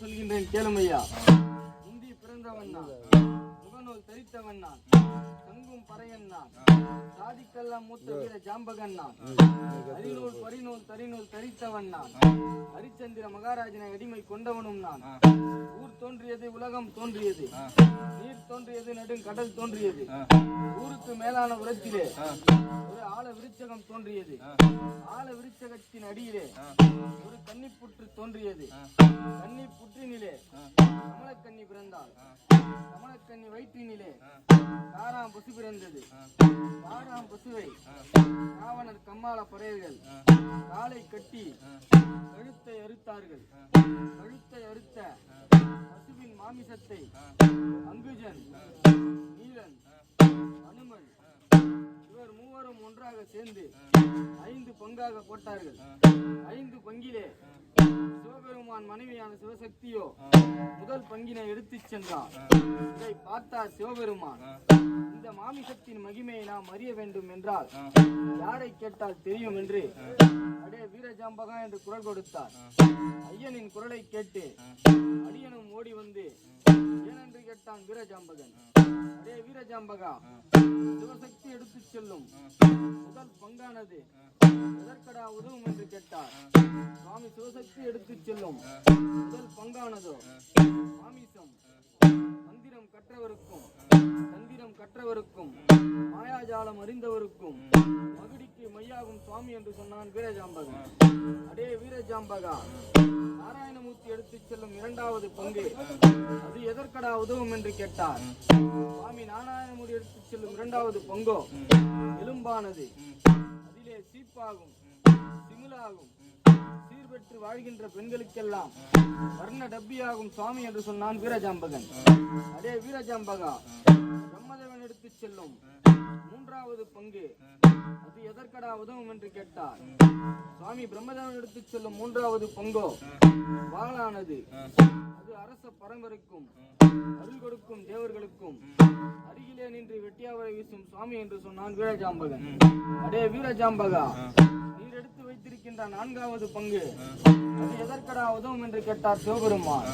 சொல்கின்றேன் கேளுமையா முந்தி பிறந்தவன் நான் முகநூல் தரித்தவன் நான். தங்கும் பறையன் நான். சாதிக்கெல்லாம் மூத்த வீர ஜாம்பகன் நான். அரிநூல் பரிநூல் தரிநூல் தரித்தவன் நான். ஹரிச்சந்திர மகாராஜனை அடிமை கொண்டவனும் நான். ஊர் தோன்றியது உலகம் தோன்றியது. நீர் தோன்றியது நெடுங்கடல் தோன்றியது. ஊருக்கு மேலான உரத்திலே. ஒரு ஆழ விருச்சகம் தோன்றியது. ஆழ விருச்சகத்தின் அடியிலே. ஒரு கன்னிப்புற்று தோன்றியது. கன்னி புற்றினிலே கமலக்கன்னி பிறந்தாள். கமலக்கன்னி வயிற்றினிலே. காராம் பசு பிறந்தது. காராம் பசுவை ராவணர் கம்மாள பறையர்கள் காலை கட்டி கழுத்தை அறுத்தார்கள். கழுத்தை அறுத்த பசுவின் மாமிசத்தை அங்குஜன் நீலன் அனுமன் இவர் மூவரும் ஒன்றாக சேர்ந்து ஐந்து பங்காக போட்டார்கள். ஐந்து பங்கிலே சிவபெருமான் மனைவியான சிவசக்தியோ முதல் பங்கினை எடுத்துச் சென்றார். இதை பார்த்தார் சிவபெருமான். இந்த மாமிசத்தின் மகிமையை நாம் அறிய வேண்டும் என்றால் யாரை கேட்டால் தெரியும் என்று அடே வீரஜாம்பகா என்று குரல் கொடுத்தார். ஐயனின் குரலை கேட்டு அடியனும் ஓடி வந்து ஏனென்று கேட்டான் வீரஜாம்பகன். அடே வீரஜாம்பகா சிவசக்தி எடுத்துச் செல்லும். முதல் பங்கானது. எதற்கடா உதவும் என்று கேட்டார். சுவாமி சிவசக்தி எடுத்துச் செல்லும். முதல் பங்கானதோ? மாமிசம். மந்திரம் கற்றவருக்கும். அறிந்தவருக்கும் மாயாஜாலம் அறிந்தவருக்கும் மகுடிக்கு மையாகும் சுவாமி என்று சொன்னான் வீரஜாம்பகன். அடே வீரஜாம்பகா நாராயணமூர்த்தி எடுத்துச் செல்லும் இரண்டாவது பங்கு அது எதற்கடா உதவும் என்று கேட்டார். சுவாமி நாராயணமூர்த்தி எடுத்துச் செல்லும் இரண்டாவது பங்கோ எலும்பானது. அதிலே சீப்பாகும் சிமிலாகும் பெற்று வாழ்கின்ற பெண்களுக்கெல்லாம் வர்ண டப்பியாகும் சுவாமி என்று சொன்னான் வீரஜாம்பகன். அதே வீரஜாம்பகா பிரம்மதேவன் எடுத்து செல்லும் மூன்றாவது பங்கு. அது எதற்கடா உதவும் என்று கேட்டார். சுவாமி பிரம்மதேவன் எடுத்து செல்லும் மூன்றாவது பங்கோ? வாளானது அது அரச பரம்பரைக்கும் அருள் கொடுக்கும் தேவர்களுக்கும் அருகிலே நின்று வெட்டியாவரை வீசும் சுவாமி என்று சொன்னான் வீரஜாம்பகன். அடே வீரஜாம்பகா நீர் எடுத்து நான்காவது பங்கு. அது எதற்கடா உதவும் என்று கேட்டார் சிவபெருமான்.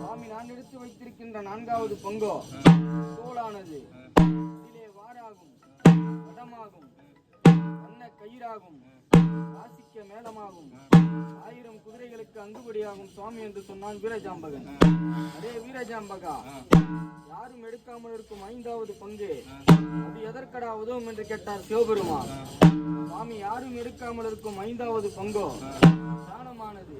சுவாமி நான் எடுத்து வைத்திருக்கின்ற நான்காவது பங்கோ? தோளானது. இதிலே வாராகும் வடமாகும் வண்ண கயிறாகும் ஆசிக்க மேளமாகும் ஆயிரம் குதிரைகளுக்கு அங்குபடியாகும் சுவாமி என்று சொன்னான் வீரஜாம்பகன். அதே வீரஜாம்பகா யாரும் எடுக்காமல் இருக்கும் ஐந்தாவது பங்கு. அது எதற்கடா உதவும் என்று கேட்டார் சிவபெருமான். யாரும் எடுக்காமல் இருக்கும் ஐந்தாவது பங்கோ. தானமானது.